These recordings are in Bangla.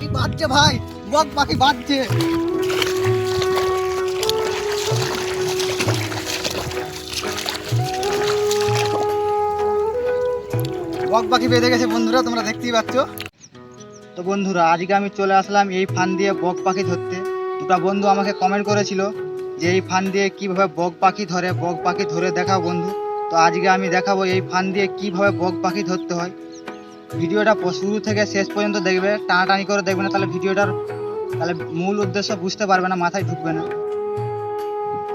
কি বাজছে ভাই? বক পাখি বাজছে। বক পাখি বেঁধে গেছে বন্ধুরা, তোমরা দেখতেই পাচ্ছ। তো বন্ধুরা, আজকে আমি চলে আসলাম এই ফান দিয়ে বক পাখি ধরতে। দুটা বন্ধু আমাকে কমেন্ট করেছিল যে এই ফান দিয়ে কীভাবে বক পাখি ধরে, বক পাখি ধরে দেখাও বন্ধু। তো আজকে আমি দেখাবো এই ফান দিয়ে কীভাবে বক পাখি ধরতে হয়। ভিডিওটা শুরু থেকে শেষ পর্যন্ত দেখবে, টানাটানি করে দেখবে না, তাহলে ভিডিওটার তাহলে মূল উদ্দেশ্য বুঝতে পারবে না, মাথায় ঢুকবে না।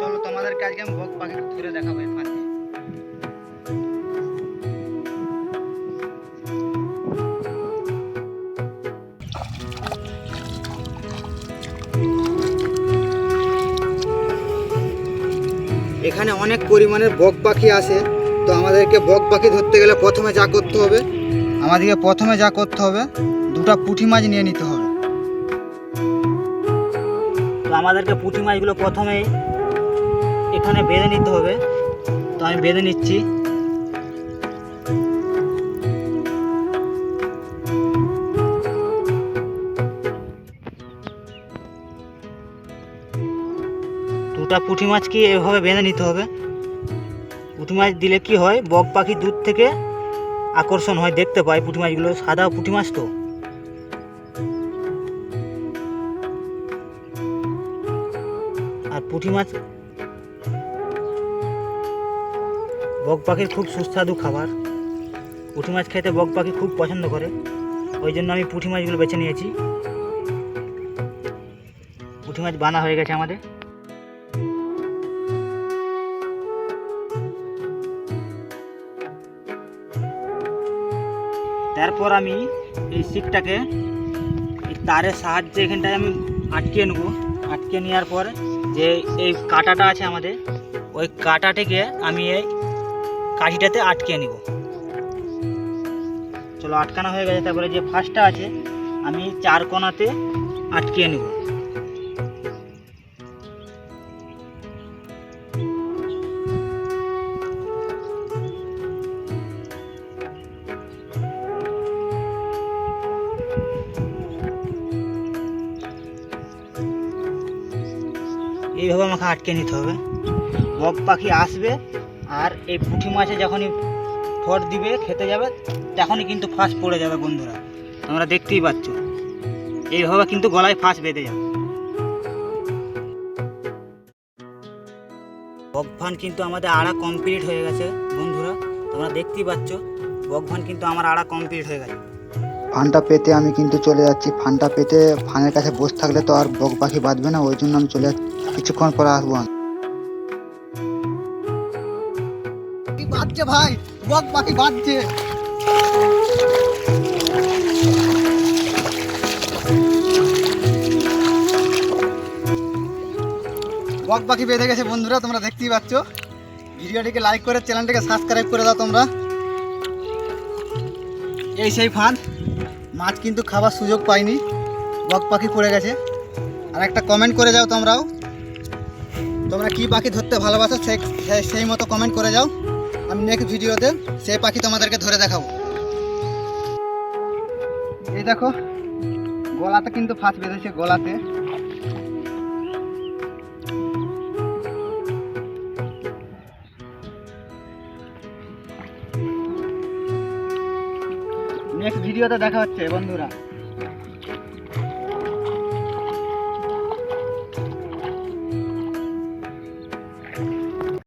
চলো, তোমাদেরকে আজকে আমি বক পাখি ধরে দেখাবো এখানে অনেক পরিমাণের বক পাখি আসে তো আমাদেরকে বক পাখি ধরতে গেলে প্রথমে যা করতে হবে আমাদেরকে প্রথমে যা করতে হবে, দুটো পুঁটি মাছ নিয়ে নিতে হবে। তো আমাদেরকে পুঁটি মাছগুলো প্রথমে এখানে বেঁধে নিতে হবে। তো আমি বেঁধে নিচ্ছি। দুটা পুঁটি মাছকে এভাবে বেঁধে নিতে হবে? পুঁটি মাছ দিলে কি হয়, বক পাখি দূর থেকে আকর্ষণ হয়, দেখতে পাই পুঁটি মাছগুলো। সাদা পুঁটি মাছ তো। আর পুঁটি মাছ বক পাখির খুব সুস্বাদু খাবার। পুঁটি মাছ খেতে বক পাখি খুব পছন্দ করে। ওই জন্য আমি পুঁটি মাছগুলো বেছে নিয়েছি। পুঁটি মাছ বানা হয়ে গেছে আমাদের। তারপর আমি এই শিকটাকে এই তারের সাহায্যে এখানটায় আমি আটকে নেব। আটকে নেওয়ার পর যে এই কাঁটাটা আছে আমাদের, ওই কাঁটাটিকে আমি এই কাঠিটাতে আটকে নিব। চলো আটকানো হয়ে গেছে, তারপরে যে ফার্স্টটা আছে, আমি চার কোনাতে আটকে নেব। এইভাবে আমাকে আটকে নিতে হবে। বক পাখি আসবে আর এই পুঁটি মাছে যখনই ঠোঁট দিবে, খেতে যাবে, তখনই কিন্তু ফাঁস পড়ে যাবে বন্ধুরা। তোমরা দেখতেই পাচ্ছ। এইভাবে কিন্তু গলায় ফাঁস বেঁধে যাবে। বকভান কিন্তু আমাদের আড়া কমপ্লিট হয়ে গেছে বন্ধুরা। তোমরা দেখতেই পাচ্ছ বকভান কিন্তু আমার আড়া কমপ্লিট হয়ে গেছে। ফানটা পেতে আমি কিন্তু চলে যাচ্ছি। ফানটা পেতে ফানের কাছে বসে থাকলে তো আর বক পাখি বাঁধবে না, ওই জন্য আমি চলে যাচ্ছি। কিছুক্ষণ পর আসব বাজছে ভাই? বক পাখি বাজছে। বক পাখি বেঁধে গেছে বন্ধুরা, তোমরা দেখতেই পাচ্ছ। ভিডিওটিকে লাইক করে চ্যানেলটিকে সাবস্ক্রাইব করে দাও তোমরা। এই সেই ফান মাছ কিন্তু খাবার সুযোগ পাইনি বক পাখি পড়ে গেছে। আর একটা কমেন্ট করে যাও তোমরাও। তোমরা কি পাখি ধরতে ভালোবাসো সেই মতো কমেন্ট করে যাও। আমি নেক্সট ভিডিওতে সেই পাখি তোমাদেরকে ধরে দেখাবো। এই দেখো, গলাতে কিন্তু ফাঁস বেঁধেছে, গলাতে। নেক্সট ভিডিওতে দেখা হচ্ছে, বন্ধুরা।